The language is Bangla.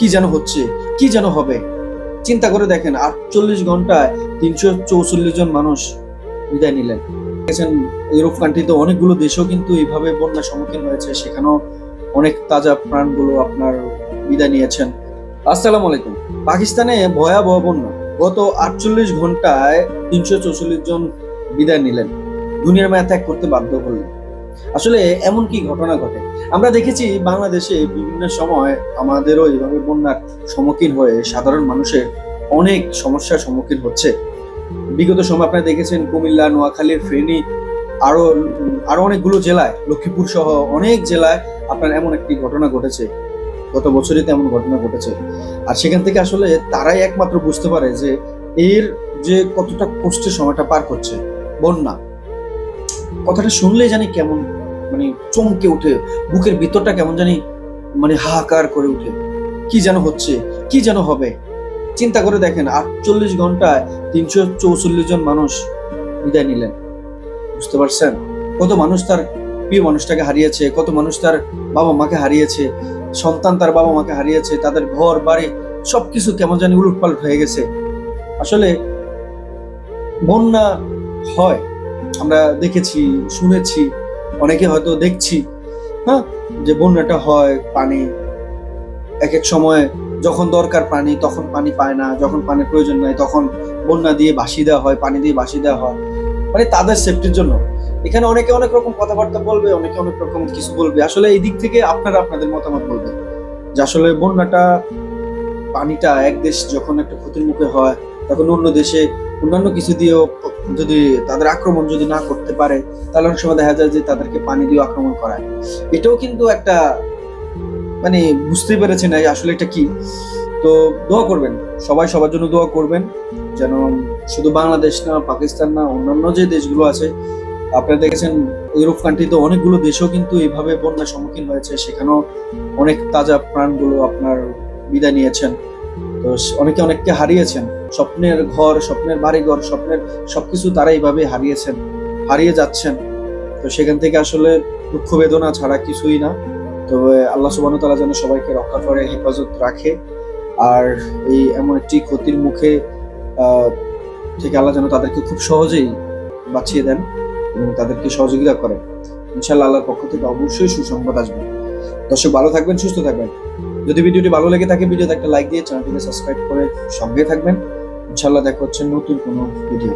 কি যেন হচ্ছে, কি যেন হবে। চিন্তা করে দেখেন, আটচল্লিশ ঘন্টায় তিনশো চৌচল্লিশ জন মানুষ বিদায় নিলেন। দেখেছেন, ইউরোপ কান্ট্রিতে অনেকগুলো দেশও কিন্তু এইভাবে বন্যার সম্মুখীন হয়েছে, সেখানেও অনেক তাজা প্রাণগুলো আপনার বিদায় নিয়েছেন। আসসালামু আলাইকুম। পাকিস্তানে ভয়াবহ বন্যা। গত আটচল্লিশ ঘন্টায় তিনশো চৌচল্লিশ জন বিদায় নিলেন। দুনিয়ার মায়া ত্যাগ করতে বাধ্য করলেন আসলে এমন কি ঘটনা ঘটে? আমরা দেখেছি বাংলাদেশে বিভিন্ন সময় আমাদেরও এইভাবে বন্যার সম্মুখীন হয়ে সাধারণ মানুষের অনেক সমস্যার সম্মুখীন হচ্ছে। বিগত সময় আপনারা দেখেছেন কুমিল্লা, নোয়াখালীর ফেনী আরও আরও অনেকগুলো জেলায়, লক্ষ্মীপুর সহ অনেক জেলায় আপনার এমন একটি ঘটনা ঘটেছে। গত বছরই তেমন ঘটনা ঘটেছে। আর সেখান থেকে আসলে তারাই একমাত্র বুঝতে পারে যে এর যে কতটা কষ্টের সময়টা পার করছে বন্যা। কথাটা শুনলেই জানি কেমন মানে চমকে উঠে, বুকের ভিতরটা কেমন জানি মানে হাহাকার করে উঠে। কি যেন হচ্ছে, কি যেন হবে? চিন্তা করে দেখেন, আটচল্লিশ ঘন্টায় তিনশো চৌচল্লিশ জন মানুষ বিদায় নিলেন। বুঝতে পারছেন? কত মানুষ তার প্রিয় মানুষটাকে হারিয়েছে, কত মানুষ তার বাবা মাকে হারিয়েছে, সন্তান তার বাবা মাকে হারিয়েছে, তাদের ঘর, বাড়ি, সবকিছু কেমন জানি উলটপালট হয়ে গেছে। আসলে বন্যা হয় আমরা দেখেছি, শুনেছি, অনেকে হয়তো দেখছি হ্যাঁ যে বন্যাটা হয় পানি। এক এক সময় যখন দরকার পানি, তখন পানি পায় না, যখন পানির প্রয়োজন নাই, তখন বন্যা দিয়ে ভাসিয়ে দেওয়া হয়, পানি দিয়ে ভাসিয়ে দেওয়া হয়। মানে তাদের সেফটির জন্য। এখানে অনেকে অনেক রকম কথাবার্তা বলবে, অনেকে অনেক রকম কিছু বলবে। আসলে এই দিক থেকে আপনারা আপনাদের মতামত বলবেন। যে আসলে বন্যাটা, পানিটা এক দেশ যখন একটা ক্ষতির মুখে হয়, তখন অন্য দেশে অন্যান্য কিছু দিয়েও যদি তাদের আক্রমণ যদি না করতে পারে, তাহলে অনেক সময় দেখা যায় যে তাদেরকে পানি দিয়ে আক্রমণ করায়। এটাও কিন্তু একটা মানে বুঝতে পেরেছি না আসলে এটা কি? তো দোয়া করবেন। সবাই সবার জন্য দোয়া করবেন। যেন শুধু বাংলাদেশ না, পাকিস্তান না, অন্যান্য যে দেশগুলো আছে, আপনারা দেখেছেন ইউরোপ কান্ট্রিতে অনেকগুলো দেশও কিন্তু এইভাবে বন্যার সম্মুখীন হয়েছে। সেখানেও অনেক তাজা প্রাণগুলো আপনার বিদায় নিয়েছেন। তো অনেকে অনেককে হারিয়েছেন। স্বপ্নের ঘর, স্বপ্নের বাড়িঘর, স্বপ্নের সবকিছু তারা এইভাবে হারিয়েছেন, হারিয়ে যাচ্ছেন। তো সেখান থেকে আসলে দুঃখ বেদনা ছাড়া কিছুই না। তো আল্লাহ সুবাহ তালা যেন সবাইকে রক্ষা করে, হেফাজত রাখে। আর এই এমন একটি ক্ষতির মুখে থেকে আল্লাহ যেন তাদেরকে খুব সহজেই বাঁচিয়ে দেন এবং তাদেরকে সহযোগিতা করেন। ইনশাল্লাহ আল্লাহর পক্ষ থেকে অবশ্যই সুসংবাদ আসবে। দর্শক, ভালো থাকবেন, সুস্থ থাকবেন। যদি ভিডিওটি ভালো লেগে থাকে, ভিডিওতে একটা লাইক দিয়ে চ্যানেলটিকে সাবস্ক্রাইব করে সঙ্গে থাকবেন। ইনশাল্লাহ দেখা হচ্ছে নতুন কোনো ভিডিও